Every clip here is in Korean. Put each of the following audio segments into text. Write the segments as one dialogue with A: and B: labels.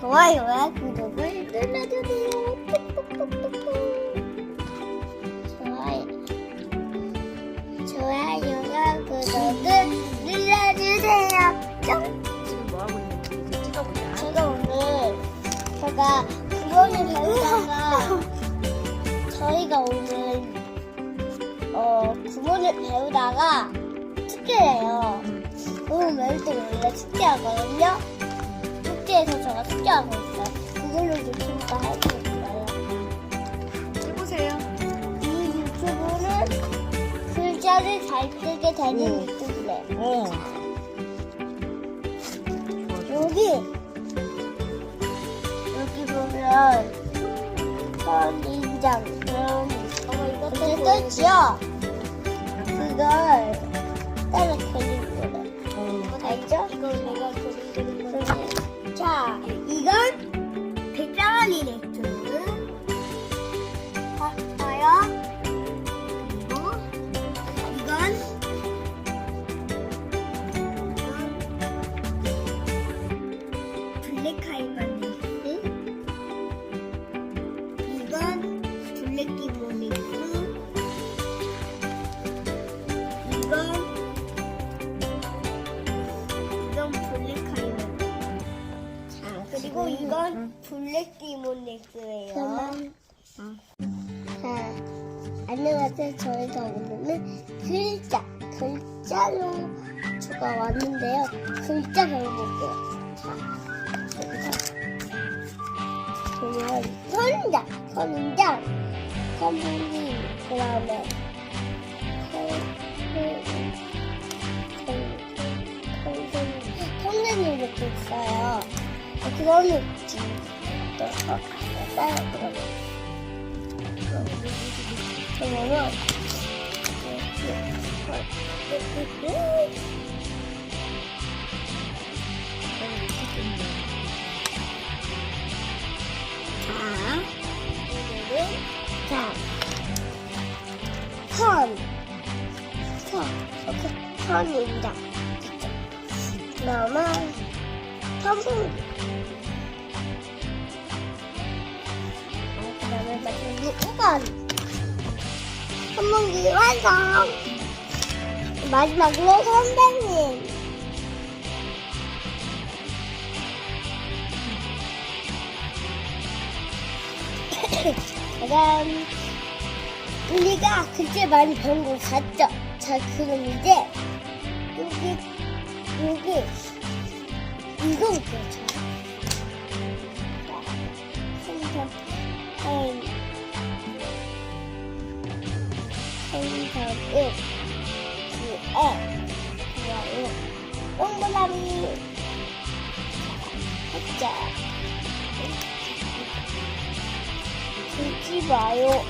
A: 좋아요와 구독을 눌러주세요. 좋아요. 좋아요와 구독을 눌러주세요. 뿅.
B: 지금 뭐 하고 있는지 이제 찍어보자.
A: 제가 오늘 제가 구멍을 배우다가 저희가 오늘 어 구멍을 배우다가 숙제래요. 구멍 배울 때 원래 숙제하거든요. 숙제에서 제가 숙제하고 있어요. 그걸로 유튜브가 하고 있어요.
B: 해보세요.
A: 이 유튜브는 글자를 잘 쓰게 되는
B: 오.
A: 유튜브래요.
B: 어.
A: 여기 여기 보면 선인장 그럼 이렇게 떠지요 그걸 이건 이건 블랙하이만 자 그리고 이건 블랙기본 렉트예요. 자 안녕하세요. 저희가 오늘은 글자 글자로 주가 왔는데요. 글자 배워볼게요. 자 여기서 보면 선인장, 선인장, 선생님, 그 다음에 있어요. 그거는 지금 따라 그러면 그러면 자, 오늘은 자, 선, 선, 이렇게 선입니다. 그러면 5번. 선풍기 완성. 마지막으로 선생님. 짜잔. 우리가 글자 많이 배운 거 같죠? 자, 그럼 이제 여기 여기 이거부터 쳐. 생선 행 생선을 구에 좋아요. 동그라미 자, 듣지 마요.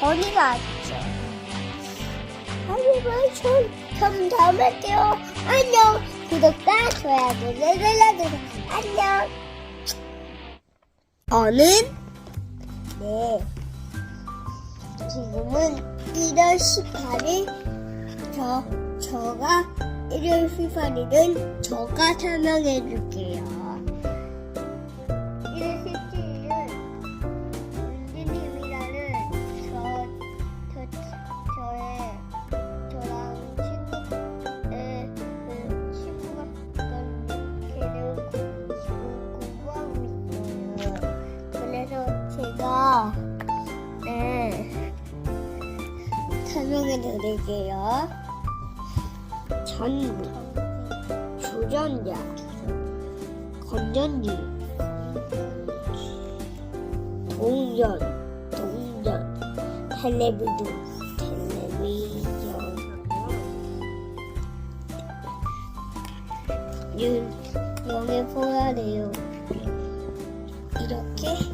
A: 전이 났죠. 하지만 전, 전 다음에 할게요. 안녕. 구독과 좋아요 눌러주세요. 안녕. 저는 네. 지금은 1월 18일 저 저가 1월 18일은 저가 설명해 줄게요. 1월 17일 설명해 드릴게요. 전부. 주전자. 건전지. 동전. 동전. 텔레비전. 텔레비전. 윤 영에 보여래요. 이렇게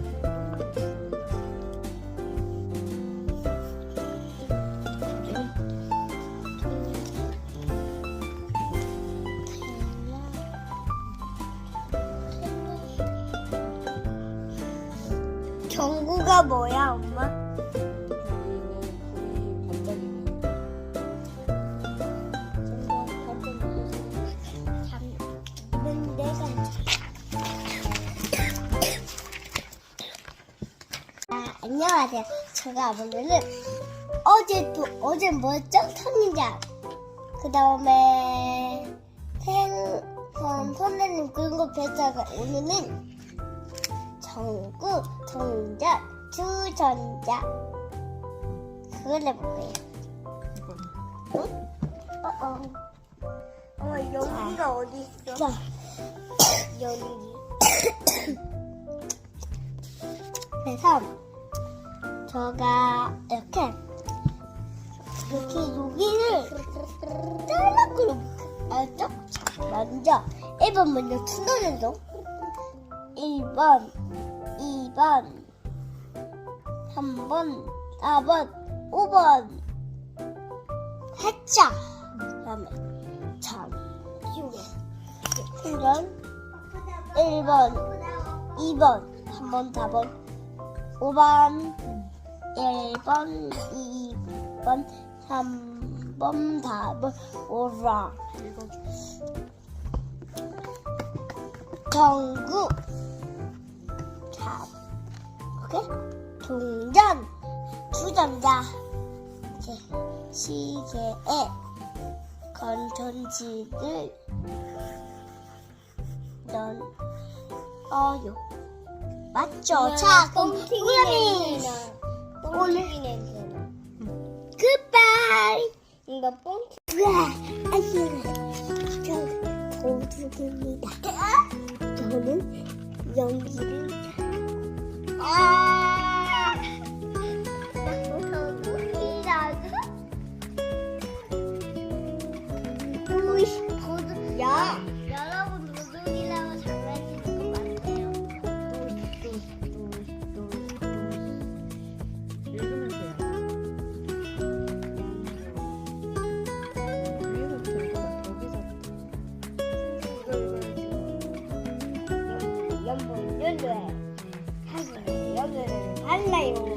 A: 이거 뭐야, 엄마? 아, 안녕하세요. 제가 오늘은 어제 또 어제 뭐였죠? 선인장. 그 다음에 생 선, 선생님 그런 거 배웠다가 오늘은 정구 정인장. 주전자 그걸 해볼 거예요.
B: 이거.
A: 어어. 어 연기가 어디 있어? 자 연기. 그래서 제가 이렇게 이렇게 여기를 잘라고 알죠? 자, 먼저 1번 먼저 투너는동 1번 2번 3번 4번 5번 했자. 그 다음에 참 키우게 그럼 1번 2번 3번 4번 5번 1번 2번 3번 4번 5번.
B: 읽어줘.
A: 전구. 자 오케이 동전 주전자. 이제 시계에 건전지를 넣어요. 맞죠? 자 그럼 뽕튀기 냄새나 굿바이 이거 뽕튀기 안녕하세요 저 도둑입니다. 저는 연기를 아 달라요. 달라요. 달라요.